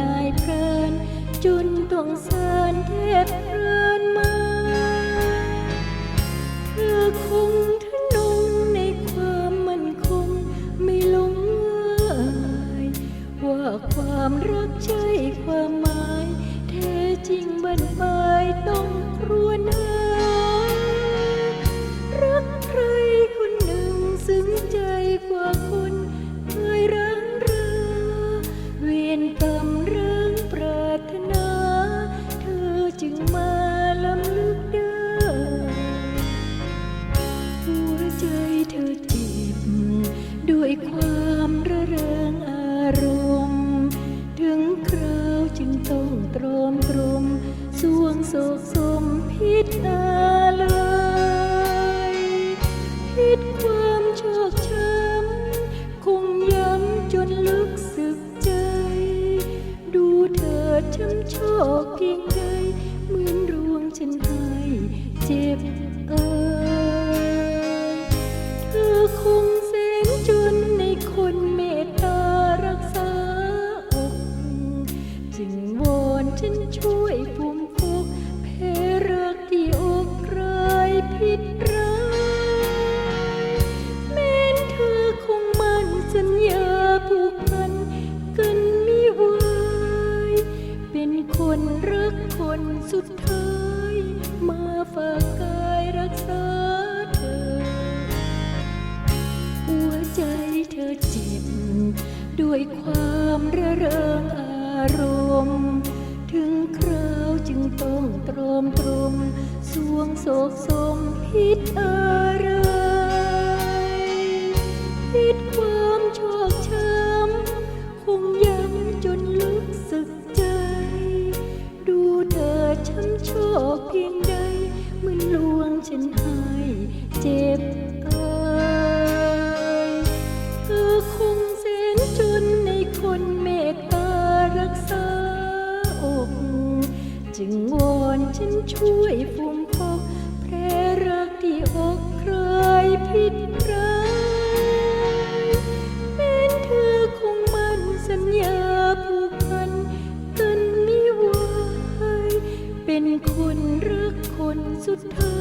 นายเพลิน จุนตวงเสริญเทพ ฉันช่วยภูมิพกเพรักที่อกใครผิดร้ายแม้นเธอคงมั่นสัญญาผูกพันกันไม่ไหวเป็นคนรักคนสุดท้าย มาฝากกายรักษาเธอ หัวใจเธอเจ็บ ด้วยความระเริงอารมณ์ ถึงคราวจึงต้องตรอมตรมสวงโศกสมพิษอะไรพิษความชอกช้ำคงย้ำจนลึกสึกใจ ดูเธอช้ำชอกเพียงใดเหมือนลวงฉันให้เจ็บ ฉันช่วยฟุมพกแพร่รักที่อกใครผิดร้ายแม้นเธอคงมั่นสัญญาผูกพันกันไม่ไหวเป็นคนรักคนสุดท้าย